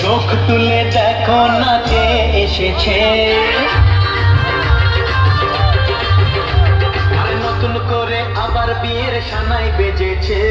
চোখ তুলে দেখো না কে এসেছে। নতুন করে আবার বিয়ের সানাই বেজেছে।